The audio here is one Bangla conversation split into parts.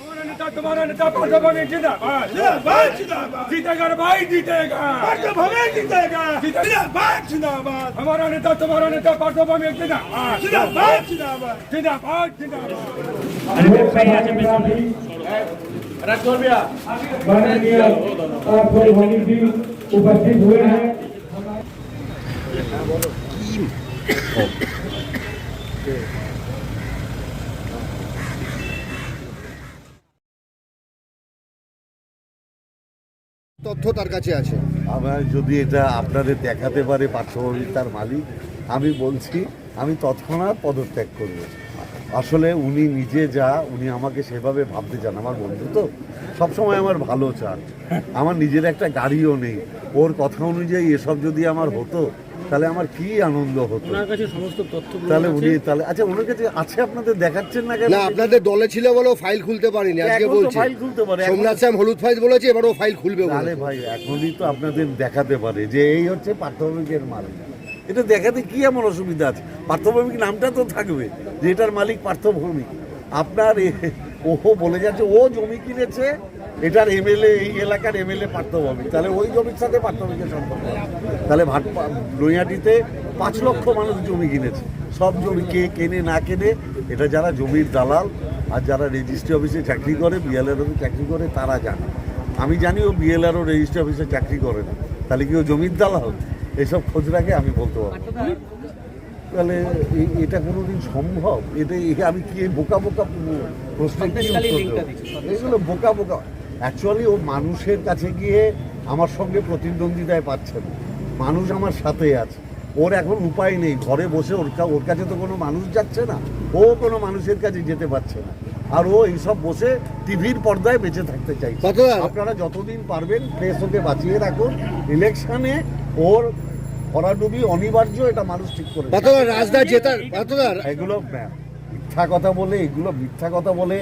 हमारा नेता तुम्हारा नेता पार्थ भवन जिंदाबाद जिंदाबाद जिंदाबाद जीतेगा रे भाई जीतेगा पार्थ भवन जीतेगा जिंदाबाद जिंदाबाद हमारा नेता तुम्हारा नेता पार्थ भवन जिंदाबाद जिंदाबाद जिंदाबाद जिंदाबाद जिंदाबाद माननीय आपको वकील जी उपस्थित हुए हैं তথ্য তার কাছে আছে। আমার যদি এটা আপনাদের দেখাতে পারে পার্শ্ববর্তিতার মালিক, আমি বলছি, আমি তৎক্ষণাৎ পদত্যাগ করব। আসলে উনি নিজে যা, উনি আমাকে সেভাবে ভাবতে চান। আমার বন্ধু তো, সবসময় আমার ভালো চান। আমার নিজের একটা গাড়িও নেই। ওর কথা অনুযায়ী এসব যদি আমার হতো তাহলে আমার কি আনন্দ হতো? ওনার কাছে সমস্ত তথ্য তাহলে উনি তাহলে আচ্ছা ওনার কাছে আছে আপনাদের দেখাচ্ছেন না কেন? না আপনাদের দলে ছিল বলেও ফাইল খুলতে পারিনি আজকে বলছি। ফাইল খুলতে পারে, সোমনাথ শ্যাম হলুদ ফাইল বলেছে এবার ও ফাইল খুলবে বলে। তাহলে ভাই এখনই তো আপনাদের দেখাতে পারে যে এই হচ্ছে পার্থভৌমিকের মালিক। এটা দেখাতে কি এমন অসুবিধা আছে? পার্থভৌমিক নামটা তো থাকবে যে এটার মালিক পার্থভৌমিক। আপনার ও বলে যাচ্ছে ও জমি কিনেছে এটার এমএলএ এই এলাকার এমএলএ পার্থভৌমিক তাহলে ওই জমির সাথে পার্থভৌমিকের সম্পর্ক আছে। তাহলে ভাট নৈহাটিতে পাঁচ লক্ষ মানুষ জমি কিনেছে। সব জমি কে কেনে না কেনে এটা যারা জমির দালাল আর যারা রেজিস্ট্রি অফিসে চাকরি করে বিএলএর অফিসে চাকরি করে তারা জানে। আমি জানি ও বিএলআর ও রেজিস্ট্রি অফিসে চাকরি করে না। তাহলে কি ও জমির দালাল? এসব খোঁজ রাখে আমি বলতে পারব তাহলে এটা কোনোদিন সম্ভব? এটা আমি কি বোকা বোকা প্রশ্নের কি এগুলো বোকা বোকা। অ্যাকচুয়ালি ও মানুষের কাছে গিয়ে আমার সঙ্গে প্রতিদ্বন্দ্বিতায় পাচ্ছে না। মানুষ আমার সাথে আছে। ওর এখন উপায় নেই। ঘরে বসে ওর ওর কাছে তো কোনো মানুষ যাচ্ছে না। ও কোনো মানুষের কাছে যেতে পারছে না। আর ও এইসব বসে টিভির পর্দায় বেঁচে থাকতে চাই আপনারা যতদিন পারবেন প্রেস ওকে বাঁচিয়ে রাখুন। ইলেকশনে ওর ভরাডুবি অনিবার্য এটা মানুষ ঠিক করে রাজদা জেতার এগুলো মিথ্যা কথা বলে এগুলো মিথ্যা কথা বলে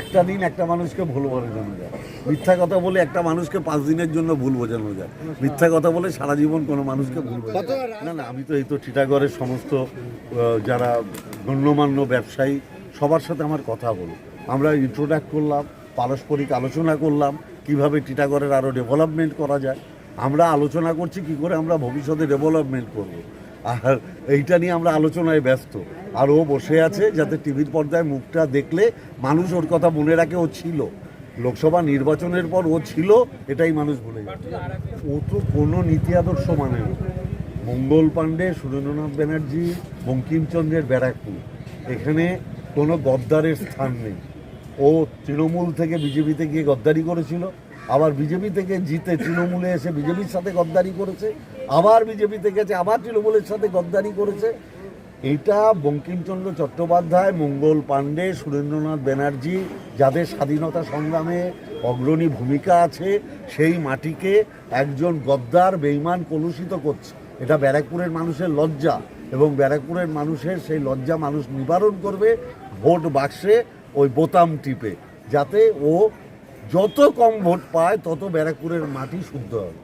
একটা দিন একটা মানুষকে ভুল বোঝানো যায়। মিথ্যা কথা বলে একটা মানুষকে পাঁচ দিনের জন্য ভুল বোঝানো যায়। মিথ্যা কথা বলে সারা জীবন কোনো মানুষকে ভুল বোঝানো। না না আমি তো এই তো টিটাগড়ের সমস্ত যারা গণ্যমান্য ব্যবসায়ী সবার সাথে আমার কথা বলো। আমরা ইন্ট্রোডাক্ট করলাম পারস্পরিক আলোচনা করলাম কীভাবে টিটাগড়ের আরও ডেভেলপমেন্ট করা যায়। আমরা আলোচনা করছি কি করে আমরা ভবিষ্যতে ডেভেলপমেন্ট করব। আর এইটা নিয়ে আমরা আলোচনায় ব্যস্ত। আর ও বসে আছে যাতে টিভির পর্দায় মুখটা দেখলে মানুষ ওর কথা মনে রাখে, ও ছিল। লোকসভা নির্বাচনের পর ও ছিল, এটাই মানুষ ভুলে যাচ্ছে ও তো কোনো নীতি আদর্শ মানে না। মঙ্গল পাণ্ডে, সুরেন্দ্রনাথ ব্যানার্জি, বঙ্কিমচন্দ্রের ব্যারাকপুর, এখানে কোনো গদ্দারের স্থান নেই। ও তৃণমূল থেকে বিজেপিতে গিয়ে গদ্দারি করেছিল, আবার বিজেপি থেকে জিতে তৃণমূলে এসে বিজেপির সাথে গদ্দারি করেছে, আবার বিজেপি থেকে গেছে, আবার তৃণমূলের সাথে গদ্দারি করেছে এটা বঙ্কিমচন্দ্র চট্টোপাধ্যায়, মঙ্গল পাণ্ডে, সুরেন্দ্রনাথ ব্যানার্জি যাদের স্বাধীনতা সংগ্রামে অগ্রণী ভূমিকা আছে, সেই মাটিকে একজন গদ্দার বেইমান কলুষিত করছে। এটা ব্যারাকপুরের মানুষের লজ্জা এবং ব্যারাকপুরের মানুষের সেই লজ্জা মানুষ নিবারণ করবে ভোট বাক্সে ওই বোতাম টিপে, যাতে ও যত কম ভোট পায় তত ব্যারাকপুরের মাটি শুদ্ধ হবে।